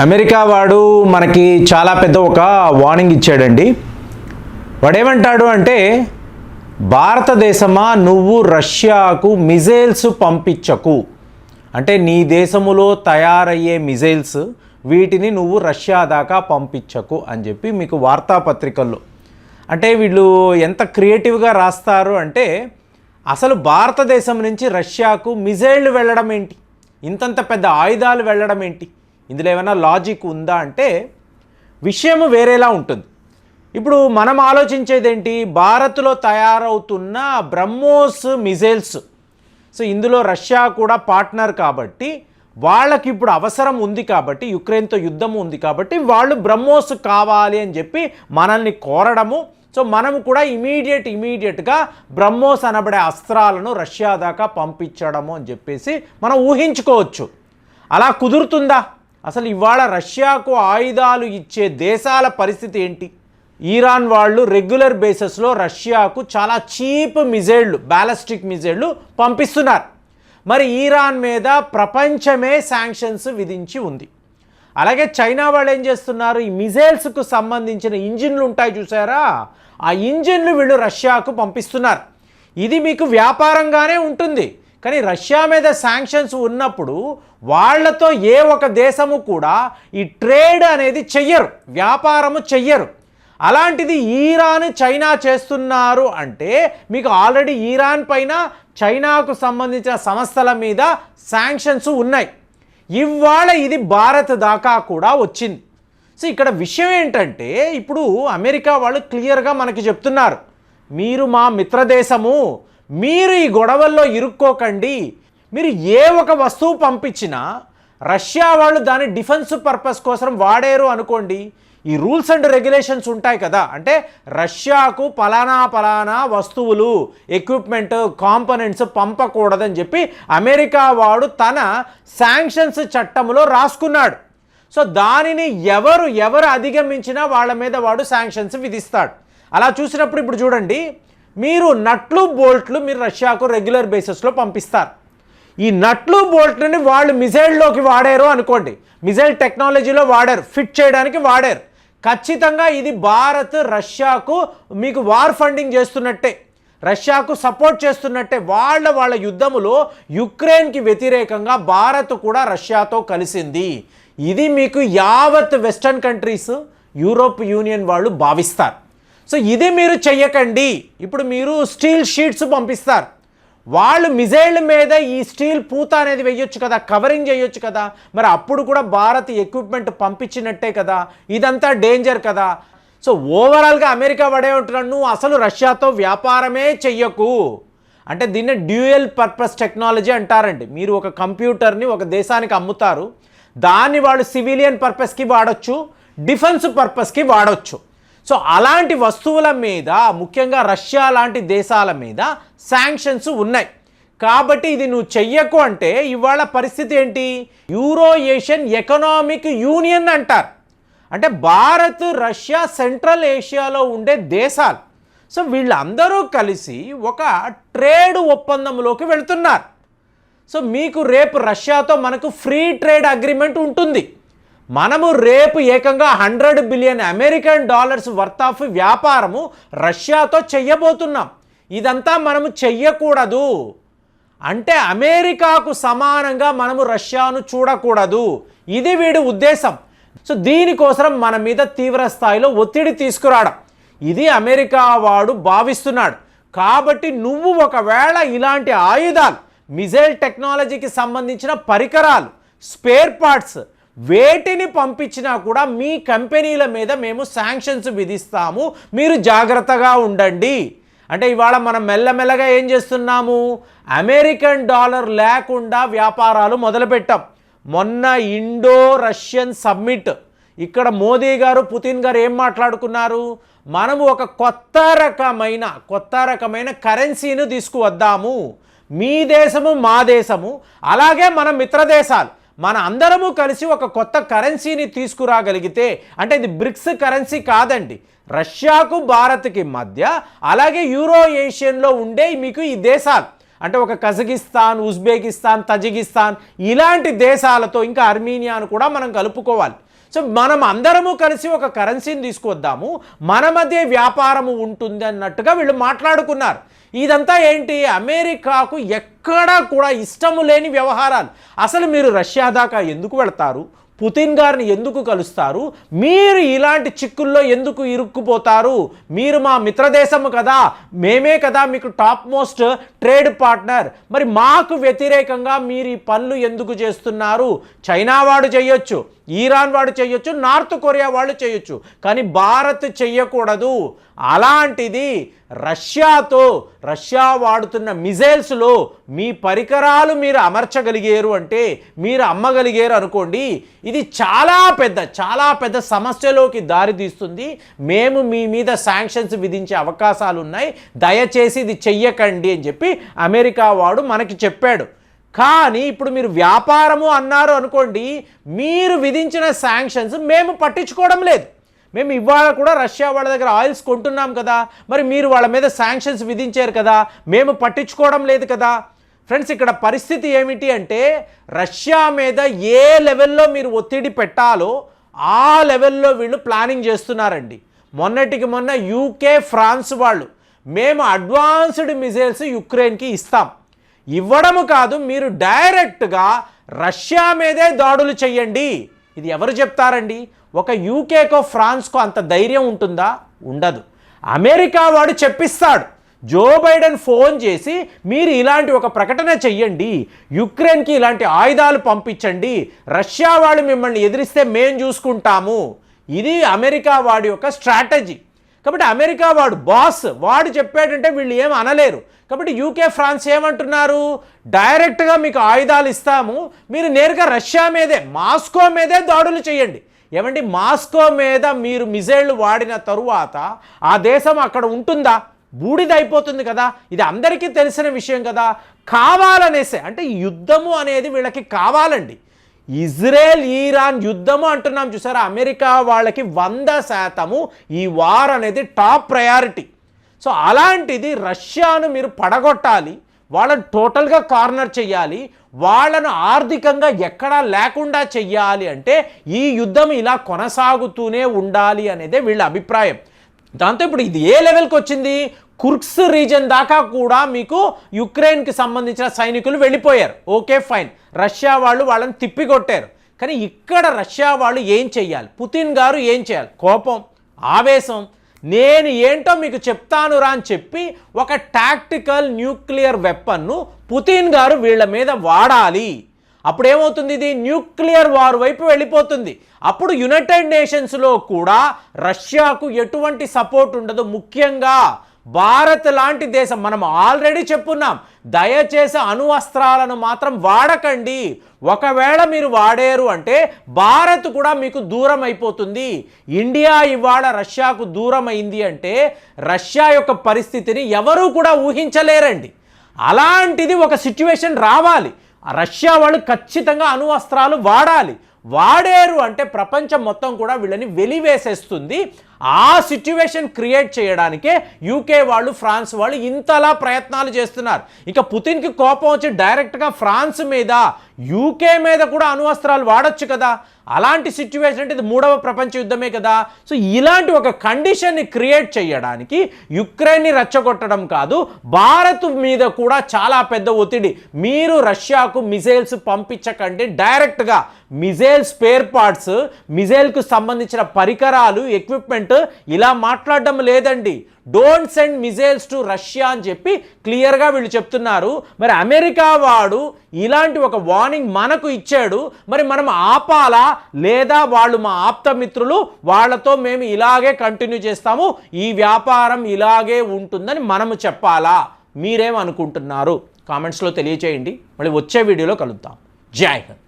America వాడు మనకి చాలా పెద్ద ఒక వార్నింగ్ ఇచ్చాడండి. వాడేమంటాడు అంటే భారతదేశమా నువ్వు రష్యాకు మిజైల్స్ పంపించకు. అంటే నీ దేశములో తయారయ్యే మిజైల్స్ వీటిని నువ్వు రష్యా దాకా పంపించకు అని చెప్పి మీకు వార్తాపత్రికల్లో. అంటే వీళ్ళు ఎంత క్రియేటివ్గా రాస్తారు అంటే అసలు భారతదేశం నుంచి రష్యాకు మిజైళ్ళు వెళ్ళడం ఏంటి ఇంతంత పెద్ద ఆయుధాలు వెళ్ళడం ఏంటి ఇందులో ఏమైనా లాజిక్ ఉందా అంటే విషయము వేరేలా ఉంటుంది. ఇప్పుడు మనం ఆలోచించేది ఏంటి భారత్లో తయారవుతున్న బ్రహ్మోస్ మిజైల్స్ సో ఇందులో రష్యా కూడా పార్ట్నర్ కాబట్టి వాళ్ళకి ఇప్పుడు అవసరం ఉంది కాబట్టి యుక్రెయిన్తో యుద్ధం ఉంది కాబట్టి వాళ్ళు బ్రహ్మోస్ కావాలి అని చెప్పి మనల్ని కోరడము. సో మనం కూడా ఇమీడియట్ ఇమీడియట్గా బ్రహ్మోస్ అనబడే అస్త్రాలను రష్యా దాకా పంపించడము అని చెప్పేసి మనం ఊహించుకోవచ్చు. అలా కుదురుతుందా? అసలు ఇవాళ రష్యాకు ఆయుధాలు ఇచ్చే దేశాల పరిస్థితి ఏంటి? ఈరాన్ వాళ్ళు రెగ్యులర్ బేసిస్లో రష్యాకు చాలా చీప్ మిజైళ్ళు బ్యాలస్టిక్ మిజైళ్ళు పంపిస్తున్నారు. మరి ఈరాన్ మీద ప్రపంచమే శాంక్షన్స్ విధించి ఉంది. అలాగే చైనా వాళ్ళు ఏం చేస్తున్నారు? ఈ మిజైల్స్కు సంబంధించిన ఇంజిన్లు ఉంటాయి చూసారా? ఆ ఇంజిన్లు వీళ్ళు రష్యాకు పంపిస్తున్నారు. ఇది మీకు వ్యాపారంగానే ఉంటుంది. కానీ రష్యా మీద శాంక్షన్స్ ఉన్నప్పుడు వాళ్ళతో ఏ ఒక దేశము కూడా ఈ ట్రేడ్ అనేది చెయ్యరు వ్యాపారము చెయ్యరు. అలాంటిది ఈరాన్ చైనా చేస్తున్నారు అంటే మీకు ఆల్రెడీ ఈరాన్ పైన చైనాకు సంబంధించిన సంస్థల మీద శాంక్షన్స్ ఉన్నాయి. ఇవాళ ఇది భారత్ దాకా కూడా వచ్చింది. సో ఇక్కడ విషయం ఏంటంటే ఇప్పుడు అమెరికా వాళ్ళు క్లియర్గా మనకి చెప్తున్నారు. మీరు మా మిత్రదేశము మీరు ఈ గొడవల్లో ఇరుక్కోకండి. మీరు ఏ ఒక వస్తువు పంపించినా రష్యా వాళ్ళు దాని డిఫెన్స్ పర్పస్ కోసం వాడారు అనుకోండి ఈ రూల్స్ అండ్ రెగ్యులేషన్స్ ఉంటాయి కదా. అంటే రష్యాకు పలానా పలానా వస్తువులు ఎక్విప్మెంట్ కాంపనెంట్స్ పంపకూడదని చెప్పి అమెరికా వాడు తన శాంక్షన్స్ చట్టంలో రాసుకున్నాడు. సో దానిని ఎవరు ఎవరు అధిగమించినా వాళ్ళ మీద వాడు శాంక్షన్స్ విధిస్తాడు. అలా చూసినప్పుడు ఇప్పుడు చూడండి మీరు నట్లు బోల్ట్లు మీరు రష్యాకు రెగ్యులర్ బేసిస్లో పంపిస్తారు. ఈ నట్లు బోల్ట్లని వాళ్ళు మిజైల్లోకి వాడారు అనుకోండి. మిజైల్ టెక్నాలజీలో వాడారు ఫిట్ చేయడానికి వాడారు. ఖచ్చితంగా ఇది భారత్ రష్యాకు మీకు వార్ ఫండింగ్ చేస్తున్నట్టే. రష్యాకు సపోర్ట్ చేస్తున్నట్టే. వాళ్ళ వాళ్ళ యుద్ధములో యుక్రెయిన్కి వ్యతిరేకంగా భారత్ కూడా రష్యాతో కలిసింది. ఇది మీకు యావత్ వెస్టర్న్ కంట్రీస్ యూరోప్ యూనియన్ వాళ్ళు భావిస్తారు. సో ఇది మీరు చెయ్యకండి. ఇప్పుడు మీరు స్టీల్ షీట్స్ పంపిస్తారు. వాళ్ళు మిజైల్ మీద ఈ స్టీల్ పూత అనేది వేయొచ్చు కదా కవరింగ్ చేయొచ్చు కదా. మరి అప్పుడు కూడా భారత్ ఎక్విప్మెంట్ పంపించినట్టే కదా. ఇదంతా డేంజర్ కదా. సో ఓవరాల్గా అమెరికా పడే ఉంటున్నాడు. నువ్వు అసలు రష్యాతో వ్యాపారమే చెయ్యకు. అంటే దీన్ని డ్యూయల్ పర్పస్ టెక్నాలజీ అంటారండి. మీరు ఒక కంప్యూటర్ని ఒక దేశానికి అమ్ముతారు. దాన్ని వాళ్ళు సివిలియన్ పర్పస్కి వాడచ్చు. డిఫెన్స్ పర్పస్కి వాడచ్చు. సో అలాంటి వస్తువుల మీద ముఖ్యంగా రష్యా లాంటి దేశాల మీద శాంక్షన్స్ ఉన్నాయి. కాబట్టి ఇది నువ్వు చెయ్యకు అంటే ఇవాళ పరిస్థితి ఏంటి? యూరో ఏషియన్ ఎకనామిక్ యూనియన్ అంటారు. అంటే భారత్ రష్యా సెంట్రల్ ఏషియాలో ఉండే దేశాలు. సో వీళ్ళందరూ కలిసి ఒక ట్రేడ్ ఒప్పందంలోకి వెళుతున్నారు. సో మీకు రేపు రష్యాతో మనకు ఫ్రీ ట్రేడ్ అగ్రిమెంట్ ఉంటుంది. మనము రేపు ఏకంగా hundred billion American dollars worth of వ్యాపారము రష్యాతో చెయ్యబోతున్నాం. ఇదంతా మనము చెయ్యకూడదు. అంటే అమెరికాకు సమానంగా మనము రష్యాను చూడకూడదు. ఇది వీడి ఉద్దేశం. సో దీనికోసం మన మీద తీవ్ర స్థాయిలో ఒత్తిడి తీసుకురావడం. ఇది అమెరికా వాడు భావిస్తున్నాడు. కాబట్టి నువ్వు ఒకవేళ ఇలాంటి ఆయుధాలు మిజైల్ టెక్నాలజీకి సంబంధించిన పరికరాలు స్పేర్ పార్ట్స్ వేటిని పంపించినా కూడా మీ కంపెనీల మీద మేము శాంక్షన్స్ విధిస్తాము. మీరు జాగ్రత్తగా ఉండండి. అంటే ఇవాళ మనం మెల్లమెల్లగా ఏం చేస్తున్నాము? అమెరికన్ డాలర్ లేకుండా వ్యాపారాలు మొదలుపెట్టాం. మొన్న ఇండో రష్యన్ సమ్మిట్. ఇక్కడ మోదీ గారు పుతిన్ గారు ఏం మాట్లాడుకున్నారు? మనము ఒక కొత్త రకమైన కొత్త రకమైన కరెన్సీని తీసుకువద్దాము. మీ దేశము మా దేశము. అలాగే మన మిత్ర దేశాలు. మన అందరము కలిసి ఒక కొత్త కరెన్సీని తీసుకురాగలిగితే అంటే ఇది బ్రిక్స్ కరెన్సీ కాదండి. రష్యాకు భారత్కి మధ్య అలాగే యూరో ఏషియన్లో ఉండే మీకు ఈ దేశాలు. అంటే ఒక కజకిస్తాన్ ఉజ్బెకిస్తాన్ తజికిస్తాన్ ఇలాంటి దేశాలతో ఇంకా అర్మీనియాను కూడా మనం కలుపుకోవాలి. సో మనం అందరము కలిసి ఒక కరెన్సీని తీసుకొద్దాము మన మధ్య వ్యాపారము ఉంటుంది అన్నట్టుగా వీళ్ళు మాట్లాడుకున్నారు. ఇదంతా ఏంటి? అమెరికాకు ఎక్కడా కూడా ఇష్టము లేని వ్యవహారాలు. అసలు మీరు రష్యా దాకా ఎందుకు వెళతారు? పుతిన్ గారిని ఎందుకు కలుస్తారు? మీరు ఇలాంటి చిక్కుల్లో ఎందుకు ఇరుక్కుపోతారు? మీరు మా మిత్రదేశము కదా మేమే కదా మీకు టాప్ మోస్ట్ ట్రేడ్ పార్ట్నర్. మరి మాకు వ్యతిరేకంగా మీరు ఈ పనులు ఎందుకు చేస్తున్నారు? చైనా వాడు చేయొచ్చు. ఈరాన్ వాడు చేయొచ్చు నార్త్ కొరియా వాళ్ళు చేయొచ్చు. కానీ భారత్ చెయ్యకూడదు. అలాంటిది రష్యాతో రష్యా వాడుతున్న మిజైల్స్లో మీ పరికరాలు మీరు అమర్చగలిగారు అంటే మీరు అమ్మగలిగారు అనుకోండి ఇది చాలా పెద్ద చాలా పెద్ద సమస్యలోకి దారితీస్తుంది మేము మీ మీద శాంక్షన్స్ విధించే అవకాశాలు ఉన్నాయి దయచేసి ఇది చెయ్యకండి అని చెప్పి అమెరికా వాడు మనకి చెప్పాడు. కానీ ఇప్పుడు మీరు వ్యాపారము అన్నారు అనుకోండి మీరు విధించిన శాంక్షన్స్ మేము పట్టించుకోవడం లేదు. మేము ఇవాళ కూడా రష్యా వాళ్ళ దగ్గర ఆయిల్స్ కొంటున్నాం కదా మరి మీరు వాళ్ళ మీద శాంక్షన్స్ విధించారు కదా మేము పట్టించుకోవడం లేదు కదా. ఫ్రెండ్స్ ఇక్కడ పరిస్థితి ఏమిటి అంటే రష్యా మీద ఏ లెవెల్లో మీరు ఒత్తిడి పెట్టాలో ఆ లెవెల్లో వీళ్ళు ప్లానింగ్ చేస్తున్నారండి. మొన్నటికి మొన్న యూకే ఫ్రాన్స్ వాళ్ళు మేము అడ్వాన్స్డ్ మిజైల్స్ యుక్రెయిన్కి ఇస్తాం. ఇవ్వడము కాదు మీరు డైరెక్ట్గా రష్యా మీదే దాడులు చెయ్యండి. ఇది ఎవరు చెప్తారండి? ఒక యూకేకో ఫ్రాన్స్కో అంత ధైర్యం ఉంటుందా? ఉండదు. అమెరికా వాడు చెప్పిస్తాడు. జో బైడెన్ ఫోన్ చేసి మీరు ఇలాంటి ఒక ప్రకటన చెయ్యండి. యుక్రెయిన్కి ఇలాంటి ఆయుధాలు పంపించండి. రష్యా వాళ్ళు మిమ్మల్ని ఎదిరిస్తే మేం చూసుకుంటాము. ఇది అమెరికా వాడి యొక్క స్ట్రాటజీ. కాబట్టి అమెరికా వాడు బాస్ వాడు చెప్పాడంటే వీళ్ళు ఏం అనలేరు. కాబట్టి యూకే ఫ్రాన్స్ ఏమంటున్నారు? డైరెక్ట్గా మీకు ఆయుధాలు ఇస్తాము. మీరు నేరుగా రష్యా మీదే మాస్కో మీదే దాడులు చేయండి. ఏమండి? మాస్కో మీద మీరు మిజైళ్ళు వాడిన తరువాత ఆ దేశం అక్కడ ఉంటుందా? బూడిద అయిపోతుంది కదా. ఇది అందరికీ తెలిసిన విషయం కదా. కావాలనేసే అంటే యుద్ధము అనేది వీళ్ళకి కావాలండి. ఇజ్రాయెల్ ఈరాన్ యుద్ధము అంటున్నాం చూసారా? అమెరికా వాళ్ళకి వంద శాతము ఈ వార్ అనేది టాప్ ప్రయారిటీ. సో అలాంటిది రష్యాను మీరు పడగొట్టాలి వాళ్ళని టోటల్గా కార్నర్ చేయాలి వాళ్ళను ఆర్థికంగా ఎక్కడా లేకుండా చెయ్యాలి అంటే ఈ యుద్ధం ఇలా కొనసాగుతూనే ఉండాలి అనేదే వీళ్ళ అభిప్రాయం. దాంతో ఇప్పుడు ఇది ఏ లెవెల్కి వచ్చింది? కుర్క్స్ రీజన్ దాకా కూడా మీకు యుక్రెయిన్కి సంబంధించిన సైనికులు వెళ్ళిపోయారు. Okay fine. రష్యా వాళ్ళు వాళ్ళని తిప్పికొట్టారు. కానీ ఇక్కడ రష్యా వాళ్ళు ఏం చెయ్యాలి? పుతిన్ గారు ఏం చేయాలి? కోపం ఆవేశం. నేను ఏంటో మీకు చెప్తాను రా అని చెప్పి ఒక టాక్టికల్ న్యూక్లియర్ వెపన్ను పుతిన్ గారు వీళ్ళ మీద వాడాలి. అప్పుడు ఏమవుతుంది ఇది? న్యూక్లియర్ వార్ వైపు వెళ్ళిపోతుంది. అప్పుడు యునైటెడ్ నేషన్స్లో కూడా రష్యాకు ఎటువంటి సపోర్ట్ ఉండదు ముఖ్యంగా. భారత్ లాంటి దేశం మనం ఆల్రెడీ చెప్పున్నాం. దయచేసి అణు అస్త్రాలను మాత్రం వాడకండి. ఒకవేళ మీరు వాడారు అంటే భారత్ కూడా మీకు దూరం అయిపోతుంది ఇండియా ఇవాళ రష్యాకు దూరం అయింది అంటే రష్యా యొక్క పరిస్థితిని ఎవరూ కూడా ఊహించలేరండి. అలాంటిది ఒక సిచ్యువేషన్ రావాలి. రష్యా వాళ్ళు ఖచ్చితంగా అణు అస్త్రాలు వాడాలి. వాడారు అంటే ప్రపంచం మొత్తం కూడా వీళ్ళని వెలివేసేస్తుంది. ఆ సిచ్యువేషన్ క్రియేట్ చేయడానికే యూకే వాళ్ళు ఫ్రాన్స్ వాళ్ళు ఇంతలా ప్రయత్నాలు చేస్తున్నారు. ఇక పుతిన్కి కోపం వచ్చి డైరెక్ట్గా ఫ్రాన్స్ మీద యూకే మీద కూడా అణువస్త్రాలు వాడచ్చు కదా. అలాంటి సిచ్యువేషన్ అంటే ఇది మూడవ ప్రపంచ యుద్ధమే కదా. సో ఇలాంటి ఒక కండిషన్ని క్రియేట్ చేయడానికి యుక్రెయిన్ని రెచ్చగొట్టడం కాదు భారత్ మీద కూడా చాలా పెద్ద ఒత్తిడి. మీరు రష్యాకు మిజైల్స్ పంపించకండి. డైరెక్ట్గా మిజైల్ స్పేర్ పార్ట్స్ మిజైల్కు సంబంధించిన పరికరాలు ఎక్విప్మెంట్ ఇలా మాట్లాడడం లేదండి. Don't send missiles to Russia అని చెప్పి క్లియర్గా వీళ్ళు చెప్తున్నారు. మరి అమెరికా వాడు ఇలాంటి ఒక వార్నింగ్ మనకు ఇచ్చాడు. మరి మనం ఆపాలా? లేదా వాళ్ళు మా ఆప్త మిత్రులు వాళ్ళతో మేము ఇలాగే కంటిన్యూ చేస్తాము? ఈ వ్యాపారం ఇలాగే ఉంటుందని మనము చెప్పాలా? మీరేమనుకుంటున్నారు? కామెంట్స్లో తెలియచేయండి. మళ్ళీ వచ్చే వీడియోలో కలుద్దాం. జై హింద్.